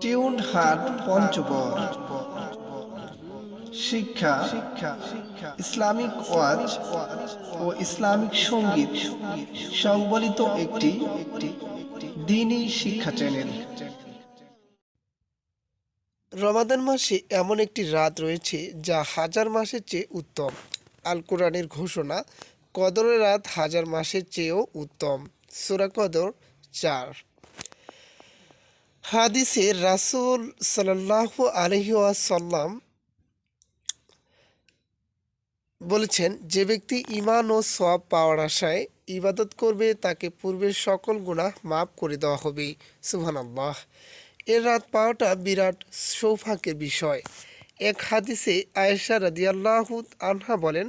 Tune হাট পঞ্চগড়। শিক্ষা শিক্ষা ইসলামিক ওয়াজ ও ইসলামিক সংগীত সংবলিত একটি দিনই শিক্ষা চ্যানেল। রমাদান মাসে এমন একটি রাত রয়েছে যা হাজার মাসের চেয়ে উত্তম। আল কোরআনের ঘোষণা, কদরের রাত হাজার মাসের চেয়েও উত্তম। সুরা কদর চার। হাদিসে রাসূল সাল্লাল্লাহু আলাইহি ওয়াসাল্লাম বলেছেন, যে ব্যক্তি ঈমান ও সব পাওয়ার আশায় ইবাদত করবে, তাকে পূর্বের সকল গুনাহ মাফ করে দেওয়া হবে। সুহান আল্লাহ এর রাত পাওয়াটা বিরাট সৌভাগ্যের বিষয়। এক হাদিসে আয়েশা রাদিয়াল্লাহু আনহা বলেন,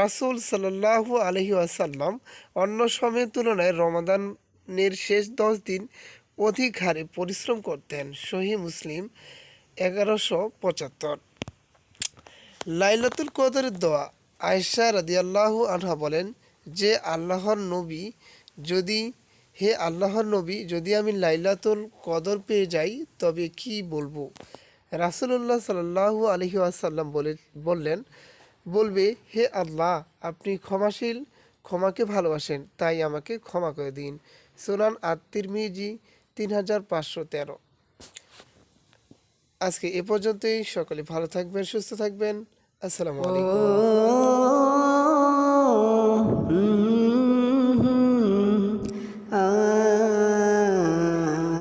রাসূল সাল্লাল্লাহু আলাইহি ওয়াসাল্লাম অন্য সময়ের তুলনায় রমাদানের শেষ দশ দিন অধিক হারে পরিশ্রম করতেন সহি মুসলিম এগারোশো পঁচাত্তর। লাইলাতুল কদরের দোয়া, আয়েশা রাদিয়াল্লাহু আনহা বলেন, যে আল্লাহর নবী, যদি, হে আল্লাহর নবী, যদি আমি লাইলাতুল কদর পেয়ে যাই, তবে কি বলব? রাসূলুল্লাহ সাল্লাল্লাহু আলাইহি ওয়াসাল্লাম বলে বললেন, বলবে, হে আল্লাহ, আপনি ক্ষমাশীল, ক্ষমাকে ভালোবাসেন, তাই আমাকে ক্ষমা করে দিন। সুনান আত্মির মিজি তিন হাজার পাঁচশো তেরো। আজকে এ পর্যন্তই। সকলে ভালো থাকবেন সুস্থ থাকবেন। আসসালামু আলাইকুম।